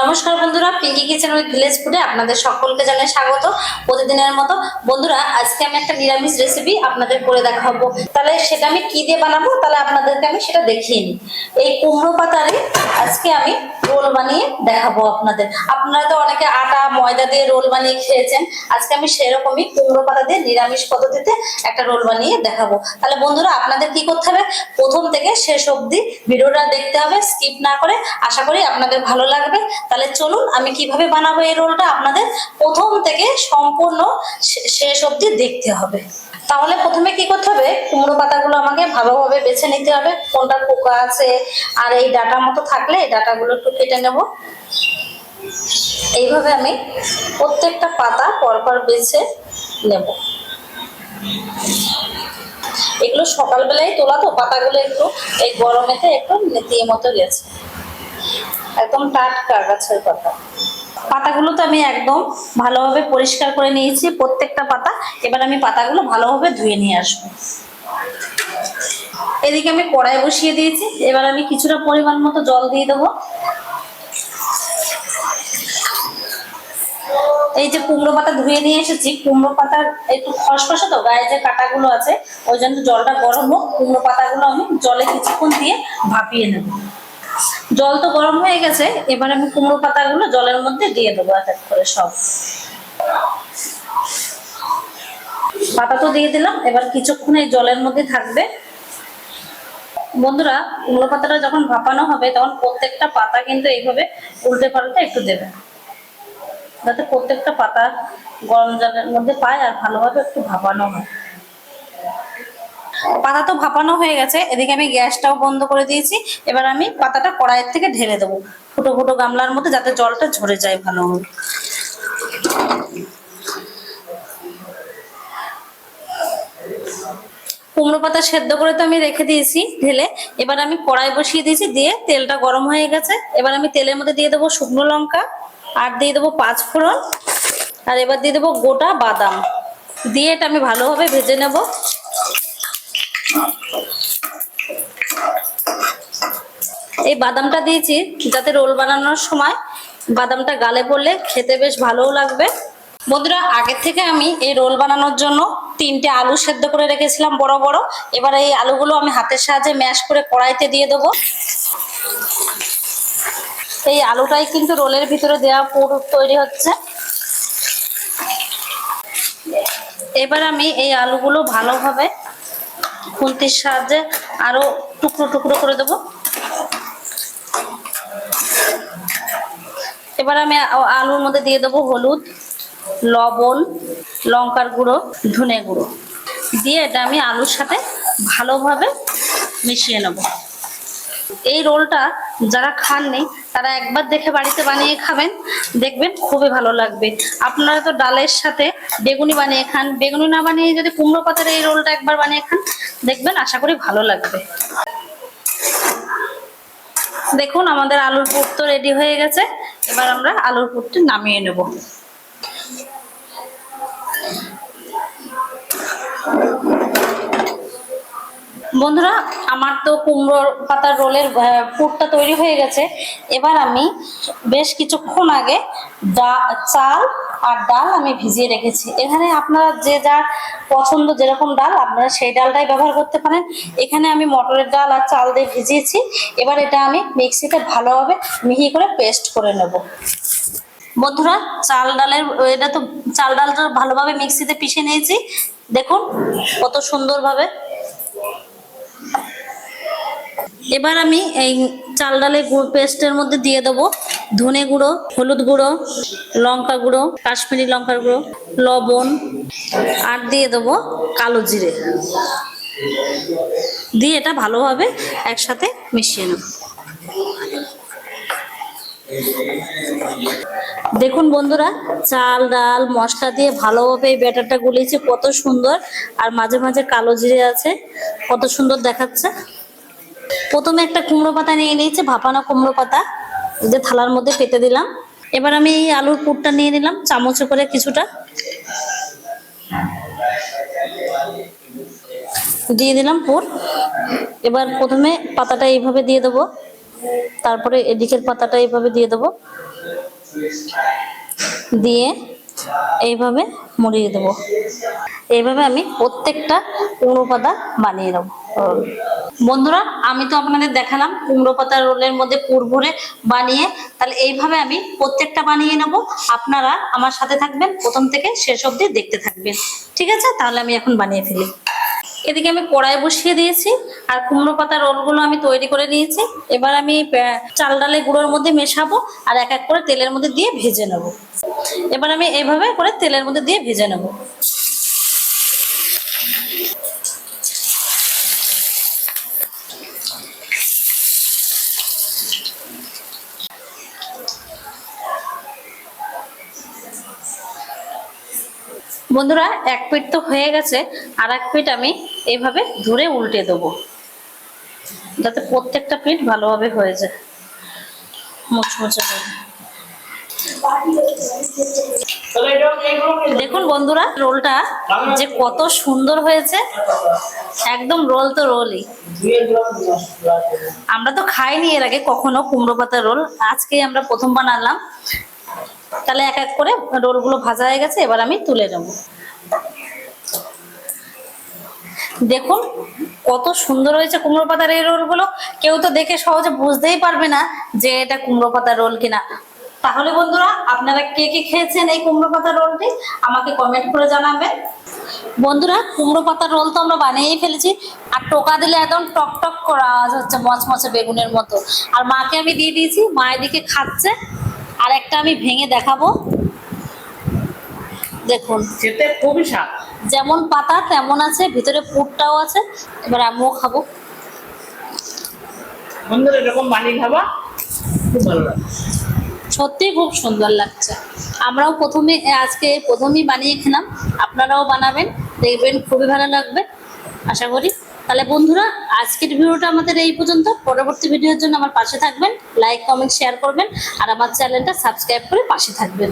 নমস্কার বন্ধুরা Pinki kitchen with village ফুডে আপনাদের সকলকে জানাই স্বাগত। প্রতিদিনের মতো বন্ধুরা, আজকে আমি একটা নিরামিষ রেসিপি আপনাদের করে দেখাবো। তাহলে সেটা আমি কি দিয়ে বানাবো? তাহলে আপনাদেরকে আমি সেটা দেখিয়ে নিই। এই কুমড়ো পাতারে আজকে আমি রোল বানিয়ে দেখাবো আপনাদের। আপনারা তো অনেকে আটা, ময়দা দিয়ে রোল বানিয়ে খেয়েছেন। আজকে আমি সেরকমই কুমড়ো পাতা দিয়ে নিরামিষ পদ্ধতিতে একটা রোল বানিয়ে দেখাবো। তাহলে বন্ধুরা, আপনাদের কি করতে হবে? প্রথম থেকে শেষ অবধি ভিডিওটা দেখতে হবে, স্কিপ না করে। আশা করি আপনাদের ভালো লাগবে। তাহলে চলুন, আমি কীভাবে বানাবো এই রোলটা আপনাদের প্রথম থেকে সম্পূর্ণ শেষ অবধি দেখতে হবে। তাহলে প্রথমে কি করতে হবে? কুমড়ো পাতাগুলো আমাকে ভালোভাবে বেছে নিতে হবে। কোনটা পোকা আছে আর এই ডাটা মতো থাকলে এই ডাটাগুলো একটু কেটে নেব। এইভাবে আমি প্রত্যেকটা পাতা পরপর বেছে নেব। এগুলো সকালবেলায় তোলা তো, পাতাগুলো একটু এই গরমেতে একটু নেতিয়ে মতো গেছে। একদম টাটকা গাছের পাতা। পাতাগুলো তো আমি একদম ভালোভাবে পরিষ্কার করে নিয়েছি, প্রত্যেকটা পাতা। এবার আমি পাতাগুলো ভালোভাবে ধুয়ে নিয়ে আসব। এদিকে আমি কড়াই বসিয়ে দিয়েছি। এবার আমি কিছুটা পরিমাণ মতো জল দিয়ে দেবো। এই যে কুমড়ো পাতা ধুয়ে নিয়ে এসেছি, কুমড়ো পাতার একটু খসখসে তো, গায়ে যে কাটাগুলো আছে, ওই জন্য জলটা গরম হোক, কুমড়ো পাতাগুলো আমি জলে কিছুক্ষণ দিয়ে ভাপিয়ে নেব। জল তো গরম হয়ে গেছে, এবার আমি কুমড়ো পাতাগুলো জলের মধ্যে দিয়ে দেবো এক এক করে সব। পাতা তো দিয়ে দিলাম, এবার কিছুক্ষণ এই জলের মধ্যে থাকবে। বন্ধুরা, কুমড়ো পাতাটা যখন ভাপানো হবে, তখন প্রত্যেকটা পাতা কিন্তু এইভাবে উল্টে পাল্টে একটু দেবে। যাতে প্রত্যেকটা পাতা গরম জলের মধ্যে পায় আর ভালোভাবে একটু ভাপানো হয়। পাতা তো ভাপানো হয়ে গেছে, এদিকে আমি গ্যাসটাও বন্ধ করে দিয়েছি, এবার আমি পাতাটা কড়াইয়ের থেকে ঢেলে দেবো। ফুটো ফুটো গামলার মধ্যে যাতে জলটা ঝরে যায় ভালোভাবে কুমড়ো পাতা সেদ্ধ করে তো আমি রেখে দিয়েছি ঢেলে, এবার আমি কড়াই বসিয়ে দিয়েছি, দিয়ে তেলটা গরম হয়ে গেছে। এবার আমি তেলের মধ্যে দিয়ে দেবো শুকনো লঙ্কা, আর দিয়ে দেবো পাঁচ ফোড়ন, আর এবার দিয়ে দেবো গোটা বাদাম। দিয়ে এটা আমি ভালোভাবে ভেজে নেব। এই বাদামটা দিয়েছি যাতে রোল বানানোর সময় বাদামটা গালে পড়লে খেতে বেশ ভালোও লাগবে। বন্ধুরা, আগের থেকে আমি এই রোল বানানোর জন্য তিনটে আলু সেদ্ধ করে রেখেছিলাম বড় বড়। এবার এই আলুগুলো আমি হাতের সাহায্যে ম্যাশ করে কড়াইতে দিয়ে দেবো। এই আলুটাই কিন্তু রোলের ভিতরে দেওয়া পুর তৈরি হচ্ছে। এবার আমি এই আলুগুলো ভালোভাবে খুন্তির সাহায্যে আরও টুকরো টুকরো করে দেবো। এবার আমি আলুর মধ্যে দিয়ে দেবো হলুদ, লবণ, লঙ্কার গুঁড়ো, ধনে গুঁড়ো। দিয়ে এটা আমি আলুর সাথে ভালোভাবে মিশিয়ে নেব। এই রোলটা যারা খাননি, তারা একবার দেখে বাড়িতে বানিয়ে খাবেন। দেখবেন খুবই ভালো লাগবে। আপনারা তো ডালের সাথে বেগুনি বানিয়ে খান। বেগুনি না বানিয়ে যদি কুমড়ো পাতার এই রোলটা একবার বানিয়ে খান, দেখবেন আশা করি ভালো লাগবে। দেখুন, আমাদের আলুর পুর তো রেডি হয়ে গেছে। এবার আমরা আলুর পুরটি নামিয়ে নেব। বন্ধুরা, আমার তো কুমড়োর পাতার রোলের পুরটা তৈরি হয়ে গেছে। এবার আমি বেশ কিছুক্ষণ আগে চাল আর ডাল আমি ভিজিয়ে রেখেছি। এখানে আপনারা যে যার পছন্দ যেরকম ডাল, আপনারা সেই ডালটাই ব্যবহার করতে পারেন। এখানে আমি মটরের ডাল আর চাল দিয়ে ভিজিয়েছি। এবার এটা আমি মিক্সিতে ভালোভাবে মিহি করে পেস্ট করে নেব। বন্ধুরা, চাল ডালের, এটা তো চাল ডালটা ভালোভাবে মিক্সিতে পিষে নিয়েছি। দেখুন কত সুন্দরভাবে। এবার আমি এই চাল ডালের গুঁড়ো পেস্টের মধ্যে দিয়ে দেবো। ধনে গুঁড়ো, হলুদ গুঁড়ো, লঙ্কা গুঁড়ো, কাশ্মীরি লঙ্কার গুঁড়ো, লবণ, আর দিয়ে দেবো কালো জিরে। দিয়ে এটা ভালোভাবে একসাথে মিশিয়ে নেব। দেখুন বন্ধুরা, চাল, ডাল, মশলা দিয়ে ভালোভাবে এই ব্যাটারটা গুলিয়েছি, কত সুন্দর। আর মাঝে মাঝে কালো জিরে আছে, কত সুন্দর দেখাচ্ছে। প্রথমে একটা কুমড়ো পাতা নিয়ে নিয়েছি, ভাপানো কুমড়ো পাতা। যে থালার মধ্যে পেতে দিলাম। এবার আমি এই আলুর পুরটা নিয়ে নিলাম, চামচে করে কিছুটা। দিয়ে দিলাম পুর। এবার প্রথমে পাতাটা এইভাবে দিয়ে দেবো। তারপরে এদিকের পাতাটা এইভাবে দিয়ে দেবো। দিয়ে এইভাবে মুড়িয়ে দেবো। এইভাবে আমি প্রত্যেকটা কুমড়ো পাতা বানিয়ে রোল। বন্ধুরা, আমি তো আপনাদের দেখালাম কুমড়ো পাতা রোলের মধ্যে পুর ভরে বানিয়ে, তাহলে এইভাবে আমি প্রত্যেকটা বানিয়ে নেব। আপনারা আমার সাথে থাকবেন, প্রথম থেকে শেষ অবধি দেখতে থাকবেন। ঠিক আছে? তাহলে আমি এখন বানিয়ে ফেলি। এদিকে আমি কড়াই বসিয়ে দিয়েছি, আর কুমড়ো পাতা রোলগুলো আমি তৈরি করে নিয়েছি। এবার আমি চাল ডালে গুঁড়োর মধ্যে মেশাবো, আর এক এক করে তেলের মধ্যে দিয়ে ভেজে নেব। এবার আমি এইভাবে করে তেলের মধ্যে দিয়ে ভেজে নেব। বন্ধুরা, এক পিঠ তো হয়ে গেছে আর এক পিঠ আমি এইভাবে ধরে উল্টে দেবো। যাতে প্রত্যেকটা পিঠ ভালোভাবে হয়ে যায়। মুচমুচে দেখুন বন্ধুরা, রোলটা যে কত সুন্দর হয়েছে, একদম রোল তো রোলই। আমরা তো খাইনি এর আগে কখনো কুমড়ো পাতা রোল। আজকে আমরা প্রথম বানালাম তাহলে এক এক করে রোলগুলো ভাজা হয়ে গেছে, এবার আমি তুলে নেব। দেখুন কত সুন্দর হয়েছে কুমড়ো পাতার এই রোলগুলো কেউ তো দেখে সহজে বুঝতেই পারবে না যে এটা কুমড়ো পাতার রোল কিনা। তাহলে বন্ধুরা, আপনারা কে কে খেয়েছেন এই কুমড়ো পাতার রোলটি আমাকে কমেন্ট করে জানাবেন বন্ধুরা, কুমড়ো পাতার রোল তো আমরা বানিয়েই ফেলেছি। আর টোকা দিলে একদম টক টক করা হচ্ছে মচমচে বেগুনের মতো। আর মাকে আমি দিয়ে দিয়েছি, মা এদিকে খাচ্ছে। আর একটা আমি ভেঙে দেখাবো। দেখুন। খেতে খুবই স্বাদ। যেমন পাতা তেমন আছে ভিতরে পুরটাও আছে। এবার আমিও খাব। বন্ধুরা এরকম বানিয়ে খাবা খুব ভালো লাগে সত্যি খুব সুন্দর লাগছে। আমরাও প্রথমে আজকে প্রথমেই বানিয়ে খেলাম। আপনারাও বানাবেন দেখবেন খুবই ভালো লাগবে। আশা করি তাহলে বন্ধুরা, আজকের ভিডিওটা আমাদের এই পর্যন্ত। পরবর্তী ভিডিওর জন্য আমার পাশে থাকবেন লাইক কমেন্ট শেয়ার করবেন, আর আমার চ্যানেলটা সাবস্ক্রাইব করে পাশে থাকবেন।